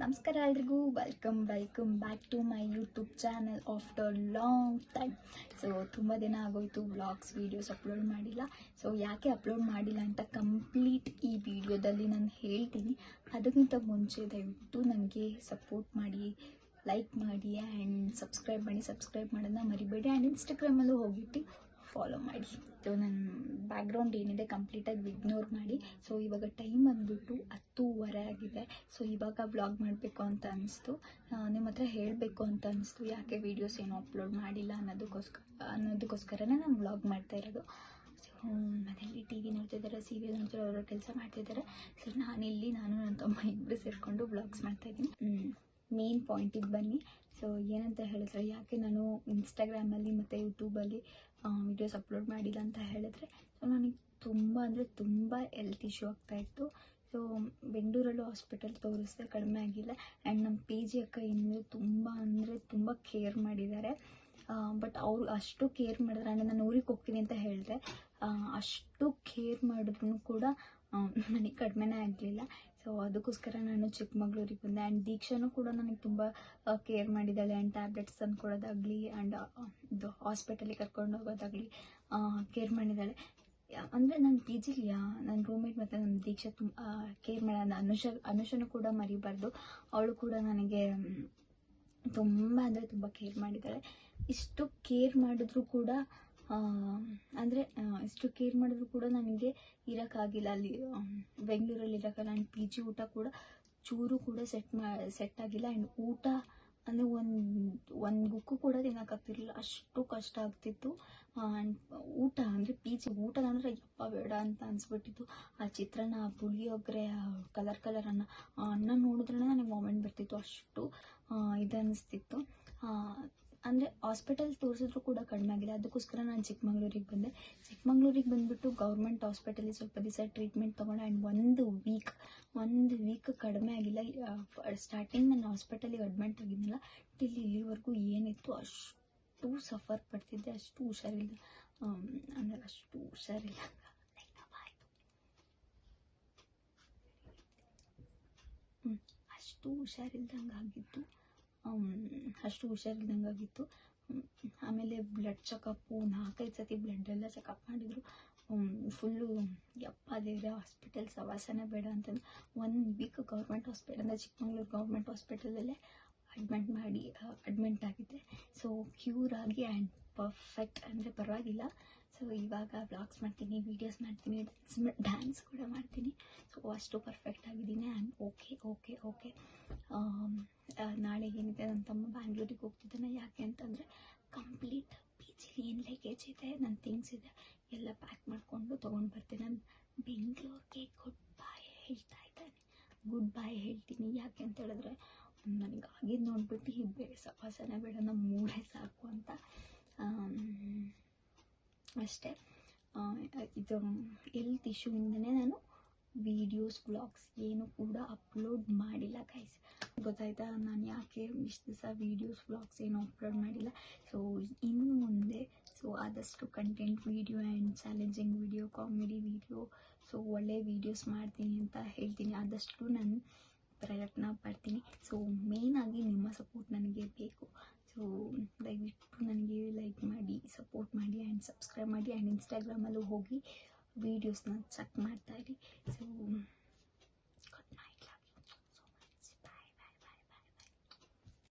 ನಮಸ್ಕಾರ ಎಲ್ರಿಗೂ. Welcome welcome back to my YouTube channel after long time so ತುಂಬ ದಿನ ಆಗೋಯ್ತು ವ್ಲಾಗ್ಸ್ ವೀಡಿಯೋಸ್ ಅಪ್ಲೋಡ್ ಮಾಡಿಲ್ಲ. ಸೊ ಯಾಕೆ ಅಪ್ಲೋಡ್ ಮಾಡಿಲ್ಲ ಅಂತ ಕಂಪ್ಲೀಟ್ ಈ ವಿಡಿಯೋದಲ್ಲಿ ನಾನು ಹೇಳ್ತೀನಿ. ಅದಕ್ಕಿಂತ ಮುಂಚೆ ದಯವಿಟ್ಟು ನನಗೆ ಸಪೋರ್ಟ್ ಮಾಡಿ ಲೈಕ್ ಮಾಡಿ ಆ್ಯಂಡ್ ಸಬ್ಸ್ಕ್ರೈಬ್ ಮಾಡಿ. ಸಬ್ಸ್ಕ್ರೈಬ್ ಮಾಡೋದನ್ನ ಮರಿಬೇಡಿ. ಆ್ಯಂಡ್ ಇನ್ಸ್ಟಾಗ್ರಾಮಲ್ಲೂ ಹೋಗಿಟ್ಟು ಫಾಲೋ ಮಾಡಿ. ಸೊ ನನ್ನ ಬ್ಯಾಕ್ಗ್ರೌಂಡ್ ಏನಿದೆ ಕಂಪ್ಲೀಟಾಗಿ ಇಗ್ನೋರ್ ಮಾಡಿ. ಸೊ ಇವಾಗ ಟೈಮ್ ಬಂದುಬಿಟ್ಟು ಹತ್ತೂವರೆ ಆಗಿದೆ. ಸೊ ಇವಾಗ ವ್ಲಾಗ್ ಮಾಡಬೇಕು ಅಂತ ಅನಿಸ್ತು. ನಿಮ್ಮ ಹತ್ರ ಹೇಳಬೇಕು ಅಂತ ಅನಿಸ್ತು. ಯಾಕೆ ವೀಡಿಯೋಸ್ ಏನೂ ಅಪ್ಲೋಡ್ ಮಾಡಿಲ್ಲ ಅನ್ನೋದಕ್ಕೋಸ್ಕರ, ಅನ್ನೋದಕ್ಕೋಸ್ಕರನೇ ನಾನು ವ್ಲಾಗ್ ಮಾಡ್ತಾ ಇರೋದು. ಸೊ ಮನೇಲಿ ಟಿ ವಿ ನೋಡ್ತಿದ್ದಾರೆ ಸೀರಿಯಲ್ ನೋಡ್ತಿದ್ದಾರೆ ಅವರ ಕೆಲಸ ಮಾಡ್ತಿದ್ದಾರೆ ಸೊ ನಾನಿಲ್ಲಿ ನಾನು ನನ್ನ ತಮ್ಮ ಇಬ್ಬರು ಸೇರಿಕೊಂಡು ವ್ಲಾಗ್ಸ್ ಮಾಡ್ತಾಯಿದ್ದೀನಿ ಮೇನ್ ಪಾಯಿಂಟಿಗೆ ಬನ್ನಿ. ಸೊ ಏನಂತ ಹೇಳಿದ್ರೆ, ಯಾಕೆ ನಾನು ಇನ್ಸ್ಟಾಗ್ರಾಮಲ್ಲಿ ಮತ್ತು ಯೂಟ್ಯೂಬಲ್ಲಿ ವೀಡಿಯೋಸ್ ಅಪ್ಲೋಡ್ ಮಾಡಿಲ್ಲ ಅಂತ ಹೇಳಿದ್ರೆ ಸೊ ನನಗೆ ತುಂಬ ಅಂದರೆ ತುಂಬ ಹೆಲ್ತ್ ಇಶ್ಯೂ ಆಗ್ತಾಯಿತ್ತು ಸೊ ಬೆಂಗಳೂರಲ್ಲೂ ಹಾಸ್ಪಿಟಲ್ ತೋರಿಸಿದೆ ಕಡಿಮೆ ಆಗಿಲ್ಲ. ಆ್ಯಂಡ್ ನಮ್ಮ ಪಿ ಜಿ ಅಕ್ಕ ಇನ್ನೂ ತುಂಬ ಅಂದರೆ ತುಂಬ ಕೇರ್ ಮಾಡಿದ್ದಾರೆ. ಬಟ್ ಅವರು ಅಷ್ಟು ಕೇರ್ ಮಾಡಿದ್ರೆ. ಅಂದರೆ ನಾನು ಊರಿಗೆ ಹೋಗ್ತೀನಿ ಅಂತ ಹೇಳಿದೆ. ಅಷ್ಟು ಕೇರ್ ಮಾಡಿದ್ರು ಕೂಡ ನನಗೆ ಕಡಿಮೆನೇ ಆಗಲಿಲ್ಲ. ಸೊ ಅದಕ್ಕೋಸ್ಕರ ನಾನು ಚಿಕ್ಕಮಗಳೂರಿಗೆ ಬಂದೆ ಆ್ಯಂಡ್ ದೀಕ್ಷಾನು ಕೂಡ ನನಗೆ ತುಂಬ ಕೇರ್ ಮಾಡಿದ್ದಾಳೆ ಆ್ಯಂಡ್ ಟ್ಯಾಬ್ಲೆಟ್ಸ್ ತಂದು ಕೊಡೋದಾಗಲಿ ಆ್ಯಂಡ್ ಇದು ಹಾಸ್ಪಿಟಲಿಗೆ ಕರ್ಕೊಂಡು ಹೋಗೋದಾಗಲಿ ಕೇರ್ ಮಾಡಿದ್ದಾಳೆ. ಅಂದರೆ ನನ್ನ ಪಿ ಜಿಲಿ ನನ್ನ ರೂಮ್ಮೇಟ್ ಮತ್ತು ನನ್ನ ದೀಕ್ಷಾ ತುಂಬ ಕೇರ್ ಮಾಡೋಣ ಅನುಷ, ಅನುಷನು ಕೂಡ ಮರಿಬಾರ್ದು. ಅವಳು ಕೂಡ ನನಗೆ, ತುಂಬ ಅಂದರೆ ತುಂಬ ಕೇರ್ ಮಾಡಿದ್ದಾಳೆ. ಇಷ್ಟು ಕೇರ್ ಮಾಡಿದ್ರು ಕೂಡ ಅಂದರೆ ಇಷ್ಟು ಕೇರ್ ಮಾಡಿದ್ರು ಕೂಡ ನನಗೆ ಇರೋಕ್ಕಾಗಿಲ್ಲ. ಅಲ್ಲಿ ಬೆಂಗಳೂರಲ್ಲಿ ಇರೋಕ್ಕಲ್ಲ ಆ್ಯಂಡ್ ಪಿ ಜಿ ಊಟ ಕೂಡ ಚೂರು ಕೂಡ ಸೆಟ್ ಮಾ ಸೆಟ್ ಆಗಿಲ್ಲ. ಆ್ಯಂಡ್ ಊಟ ಅಂದರೆ ಒಂದು ಒಂದು ಗುಕ್ಕು ಕೂಡ ತಿನ್ನೋಕ್ಕಾಗ್ತಿರ್ಲಿಲ್ಲ. ಅಷ್ಟು ಕಷ್ಟ ಆಗ್ತಿತ್ತು. ಆ್ಯಂಡ್ ಊಟ ಅಂದರೆ ಪಿ ಜಿ ಊಟ ಅಂದರೆ ಯಪ್ಪ ಬೇಡ ಅಂತ ಅನಿಸ್ಬಿಟ್ಟಿತ್ತು. ಆ ಚಿತ್ರಾನ್ನ, ಆ ಪುಳಿಯೋಗರೆ ಕಲರ್ ಕಲರ್ ಅನ್ನ ಅನ್ನ ನೋಡಿದ್ರೆ ನನಗೆ ಮೊಮೆಂಟ್ ಬರ್ತಿತ್ತು. ಅಷ್ಟು ಇದು ಅನ್ನಿಸ್ತಿತ್ತು ಅಂದರೆ ಹಾಸ್ಪಿಟಲ್ ತೋರಿಸಿದ್ರು ಕೂಡ ಕಡಿಮೆ ಆಗಿಲ್ಲ ಅದಕ್ಕೋಸ್ಕರ ನಾನು ಚಿಕ್ಕಮಂಗ್ಳೂರಿಗೆ ಬಂದೆ. ಚಿಕ್ಕಮಂಗ್ಳೂರಿಗೆ ಬಂದುಬಿಟ್ಟು ಗೌರ್ಮೆಂಟ್ ಹಾಸ್ಪಿಟಲಿಗೆ ಸ್ವಲ್ಪ ದಿವಸ ಟ್ರೀಟ್ಮೆಂಟ್ ತೊಗೊಂಡೆ ಆ್ಯಂಡ್ ಒಂದು ವೀಕ್ ಒಂದು ವೀಕ್ ಕಡಿಮೆ ಆಗಿಲ್ಲ. ಸ್ಟಾರ್ಟಿಂಗ್ ನಾನು ಹಾಸ್ಪಿಟಲಿಗೆ ಅಡ್ಮಿಟ್ ಆಗಿದ್ನಲ್ಲ ಟಿಲ್ ಇಲ್ಲಿವರೆಗೂ ಏನಿತ್ತು ಅಷ್ಟು ಸಫರ್ ಪಡ್ತಿದ್ದೆ, ಅಷ್ಟು ಹುಷಾರಿಲ್ಲ. ಅಂದರೆ ಅಷ್ಟು ಹುಷಾರಿಲ್ಲ. ಅಷ್ಟು ಹುಷಾರಿಲ್ದಂಗೆ ಆಗಿತ್ತು ಅಷ್ಟು ಹುಷಾರಿಲ್ದಂಗೆ ಆಗಿತ್ತು ಆಮೇಲೆ ಬ್ಲಡ್ ಚೆಕಪ್ಪು ನಾಲ್ಕೈದು ಸತಿ ಬ್ಲಡ್ ಎಲ್ಲ ಚೆಕಪ್ ಮಾಡಿದರು. ಫುಲ್ಲು ಯಪ್ಪ ದೇವ್ರೆ ಹಾಸ್ಪಿಟಲ್ ಸವಾಸನೇ ಬೇಡ ಅಂತಂದು one week government hospital Chikmagalur government ಹಾಸ್ಪಿಟಲಲ್ಲೇ admit ಮಾಡಿ ಅಡ್ಮಿಂಟ್ ಆಗಿದ್ದೆ ಸೊ ಕ್ಯೂರ್ ಆಗಿ ಆ್ಯಂಡ್ ಪರ್ಫೆಕ್ಟ್ ಅಂದರೆ ಪರವಾಗಿಲ್ಲ. ಸೊ ಇವಾಗ ಬ್ಲಾಗ್ಸ್ ಮಾಡ್ತೀನಿ ವೀಡಿಯೋಸ್ ಮಾಡ್ತೀನಿ ಡ್ಯಾನ್ಸ್ ಕೂಡ ಮಾಡ್ತೀನಿ. ಸೊ ಅಷ್ಟು ಪರ್ಫೆಕ್ಟ್ ಆಗಿದ್ದೀನಿ. ಆ್ಯಂಡ್ ಓಕೆ ಓಕೆ ಓಕೆ ನಾಳೆ ಏನಿದೆ ನನ್ನ ತಮ್ಮ ಬ್ಯಾಂಗ್ಳೂರಿಗೆ ಹೋಗ್ತಿದ್ದಾನೆ. ಯಾಕೆ ಅಂತಂದರೆ ಕಂಪ್ಲೀಟ್ ಪಿ ಜಿಲಿ ಏನು ಲಗೇಜ್ ಇದೆ ನನ್ನ ಥಿಂಗ್ಸ್ ಇದೆ, ಎಲ್ಲ ಪ್ಯಾಕ್ ಮಾಡಿಕೊಂಡು ತೊಗೊಂಡು ಬರ್ತೀನಿ. ನಾನು ಬೆಂಗಳೂರಿಗೆ ಗುಡ್ ಬಾಯ್ ಹೇಳ್ತಾ ಇದ್ದಾನೆ. ಗುಡ್ ಬಾಯ್ ಹೇಳ್ತೀನಿ. ಯಾಕೆ ಅಂತ ಹೇಳಿದ್ರೆ, ನನಗೆ ಆಗಿದ್ದು ನೋಡ್ಬಿಟ್ಟು ಈ ಸಪಾಸನೆ ಬೇಡ ನಮ್ಮ ಮೂರೇ ಸಾಕು ಅಂತ. ಅಷ್ಟೇ. ಇದು ಹೆಲ್ತ್ ಇಶ್ಯೂಯಿಂದನೇ ನಾನು ವೀಡಿಯೋಸ್ ಬ್ಲಾಗ್ಸ್ ಏನು ಕೂಡ ಅಪ್ಲೋಡ್ ಮಾಡಿಲ್ಲ ಗೈಸ್ ಗೊತ್ತಾಯ್ತಾ? ನಾನು ಯಾಕೆ ಇಷ್ಟು ದಿವಸ ವೀಡಿಯೋಸ್ ಬ್ಲಾಗ್ಸ್ ಏನು ಅಪ್ಲೋಡ್ ಮಾಡಿಲ್ಲ? ಸೊ ಇನ್ನು ಮುಂದೆ ಸೊ ಆದಷ್ಟು content video and challenging video comedy video so ಒಳ್ಳೆ ವೀಡಿಯೋಸ್ ಮಾಡ್ತೀನಿ ಅಂತ ಹೇಳ್ತೀನಿ. ಆದಷ್ಟು ನಾನು ಪ್ರಯತ್ನ ಪಡ್ತೀನಿ. ಸೊ ಮೇಯ್ನಾಗಿ ನಿಮ್ಮ ಸಪೋರ್ಟ್ ನನಗೆ ಬೇಕು. ಸೊ ದಯವಿಟ್ಟು ಸಪೋರ್ಟ್ ಮಾಡಿ ಆ್ಯಂಡ್ ಸಬ್ಸ್ಕ್ರೈಬ್ ಮಾಡಿ ಆ್ಯಂಡ್ ಇನ್ಸ್ಟಾಗ್ರಾಮಲ್ಲೂ ಹೋಗಿ ವೀಡಿಯೋಸ್ನ ಚೆಕ್ ಮಾಡ್ತಾಯಿರಿ ಸೊ